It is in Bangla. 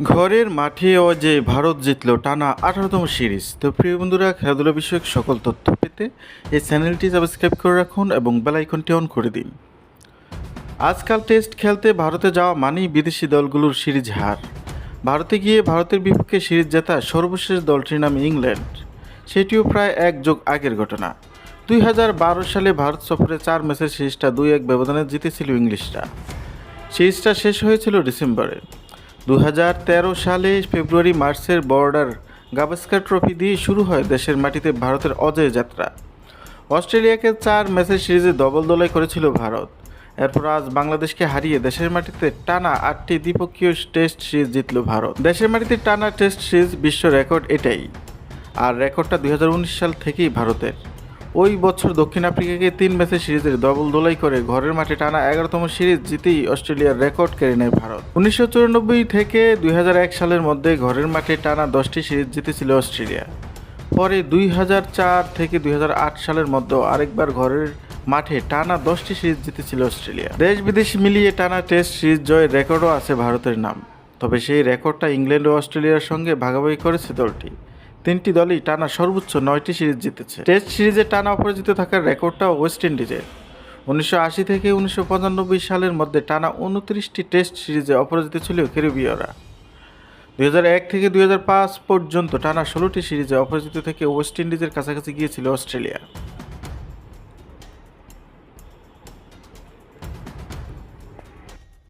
ঘরের মাঠেও যে ভারত জিতল টানা আঠারোতম সিরিজ। তো প্রিয় বন্ধুরা, খেলাধুলা বিষয়ক সকল তথ্য পেতে এই চ্যানেলটি সাবস্ক্রাইব করে রাখুন এবং বেল আইকনটি অন করে দিন। আজকাল টেস্ট খেলতে ভারতে যাওয়া মানেই বিদেশি দলগুলোর সিরিজ হার। ভারতে গিয়ে ভারতের বিপক্ষে সিরিজ জেতা সর্বশেষ দলটির নাম ইংল্যান্ড। সেটিও প্রায় এক যুগ আগের ঘটনা। দুই হাজার বারো সালে ভারত সফরে চার ম্যাচের সিরিজটা দুই এক ব্যবধানে জিতেছিল ইংলিশরা। সিরিজটা শেষ হয়েছিল ডিসেম্বরে। দু হাজার তেরো সালে ফেব্রুয়ারি মার্চের বর্ডার গাভাস্কার ট্রফি দিয়ে শুরু হয় দেশের মাটিতে ভারতের অজয় যাত্রা। অস্ট্রেলিয়াকে চার ম্যাচের সিরিজে দবল দলাই করেছিল ভারত। এরপর আজ বাংলাদেশকে হারিয়ে দেশের মাটিতে টানা আটটি দ্বিপক্ষীয় টেস্ট সিরিজ জিতল ভারত। দেশের মাটিতে টানা টেস্ট সিরিজ বিশ্ব রেকর্ড এটাই। আর রেকর্ডটা দু হাজার উনিশ সাল থেকেই ভারতের। ওই বছর দক্ষিণ আফ্রিকাকে তিন ম্যাচের সিরিজের ডবল দোলাই করে ঘরের মাঠে টানা এগারোতম সিরিজ জিতেই অস্ট্রেলিয়ার রেকর্ড কেড়ে নেয় ভারত। উনিশশো চুরানব্বই থেকে দুই হাজার এক সালের মধ্যে ঘরের মাঠে টানা দশটি সিরিজ জিতেছিল অস্ট্রেলিয়া। পরে দুই থেকে দুই হাজার আট সালের মধ্যে আরেকবার ঘরের মাঠে টানা দশটি সিরিজ জিতেছিল অস্ট্রেলিয়া। দেশ বিদেশ মিলিয়ে টানা টেস্ট সিরিজ জয়ের রেকর্ডও আছে ভারতের নাম। তবে সেই রেকর্ডটা ইংল্যান্ড ও অস্ট্রেলিয়ার সঙ্গে ভাগাভাগি করেছে দলটি। তিনটি দলই টানা সর্বোচ্চ নয়টি সিরিজ জিতেছে। টেস্ট সিরিজে টানা অপরাজিত থাকার রেকর্ডটাও ওয়েস্ট ইন্ডিজের। উনিশশো আশি থেকে উনিশশো পঁচানব্বই সালের মধ্যে টানা উনত্রিশটি টেস্ট সিরিজে অপরাজিত ছিল ক্যারিবীয়রা। দুই এক থেকে দুই হাজার পাঁচ পর্যন্ত টানা ষোলোটি সিরিজে অপরাজিত থেকে ওয়েস্ট ইন্ডিজের কাছাকাছি গিয়েছিল অস্ট্রেলিয়া।